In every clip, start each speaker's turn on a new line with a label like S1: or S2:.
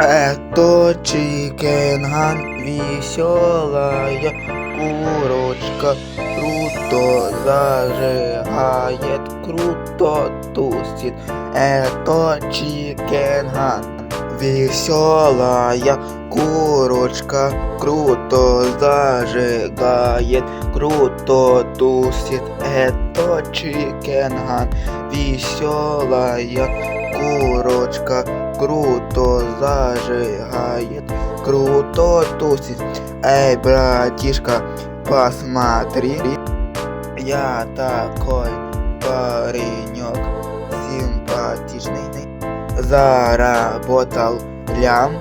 S1: Это чикенган, веселая курочка, круто зажигает, круто тусит. Это чикенган, веселая курочка, круто зажигает, круто тусит. Это чикенган, веселая курочка, круто зажигает, круто тусит. Эй, братишка, посмотри, я такой паренек симпатичный, заработал лям.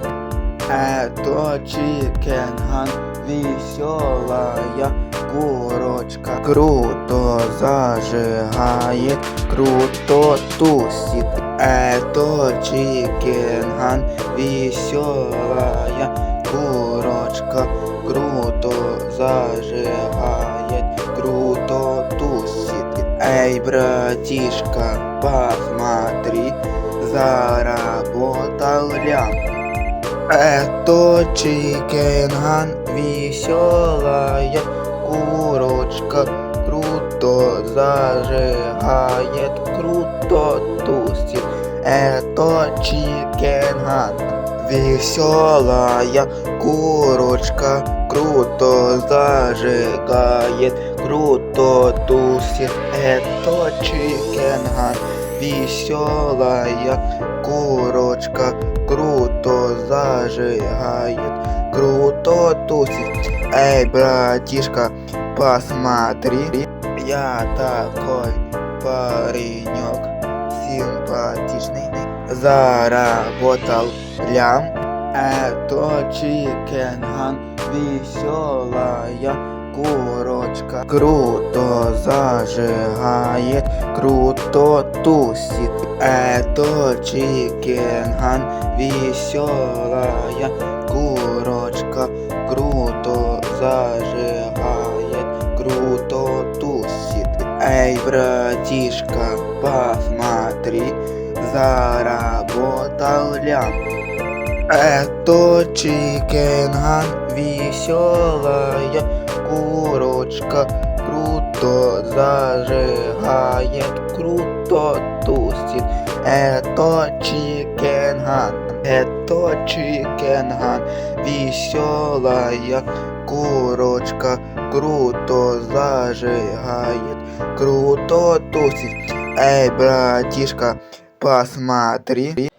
S1: Это чикенган, веселая курочка, круто зажигает, круто тусит. Это чикенган, веселая курочка, круто зажигает, круто тусит. Эй, братишка, посмотри, заработал лям. Это чикенган, веселая курочка, круто зажигает, круто тусит. Это чикенган, веселая курочка, круто зажигает, круто тусит. Это чикенган, веселая курочка, круто зажигает, круто тусит. Эй, братишка, посмотри, я такой паренек симпатичный, заработал лям. Это чикенган, веселая курочка, круто зажигает, круто тусит. Это чикенган, веселая курочка, круто зажигает, братишка, посмотри, заработал лям. Это чикенган, веселая курочка, круто зажигает, круто тусит. Это чикенган, это чикенган, веселая курочка, круто зажигает, круто тусит. Эй, братишка, посмотри,